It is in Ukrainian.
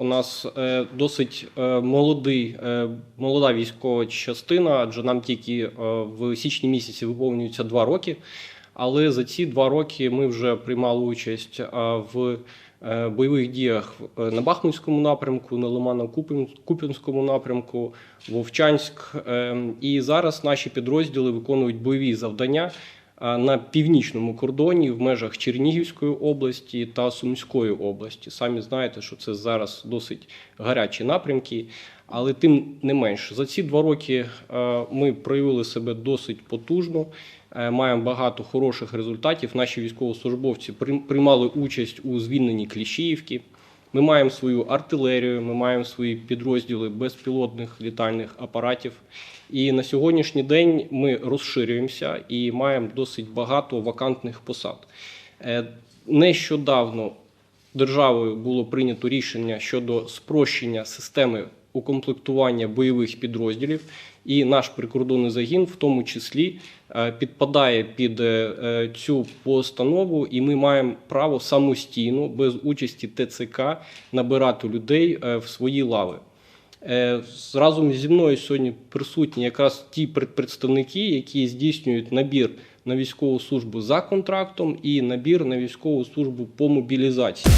нас е, досить е, молодий, е, молода військова частина, адже нам тільки в січні місяці виповнюється два роки. Але за ці два роки ми вже приймали участь в бойових діях на Бахмутському напрямку, на Лимано-Куп'янському напрямку, Вовчанськ. І зараз наші підрозділи виконують бойові завдання на північному кордоні в межах Чернігівської області та Сумської області. Самі знаєте, що це зараз досить гарячі напрямки, але тим не менш, за ці два роки е, ми проявили себе досить потужно. е, Маємо багато хороших результатів. Наші військовослужбовці приймали участь у звільненні Кліщіївки. Ми маємо свою артилерію, ми маємо свої підрозділи безпілотних літальних апаратів. І на сьогоднішній день ми розширюємося і маємо досить багато вакантних посад. Е, Нещодавно державою було прийнято рішення щодо спрощення системи укомплектування бойових підрозділів, і наш прикордонний загін, в тому числі, е, підпадає під е, е, цю постанову, і ми маємо право самостійно, без участі ТЦК, набирати людей в свої лави. Разом зі мною сьогодні присутні якраз ті представники, які здійснюють набір на військову службу за контрактом і набір на військову службу по мобілізації.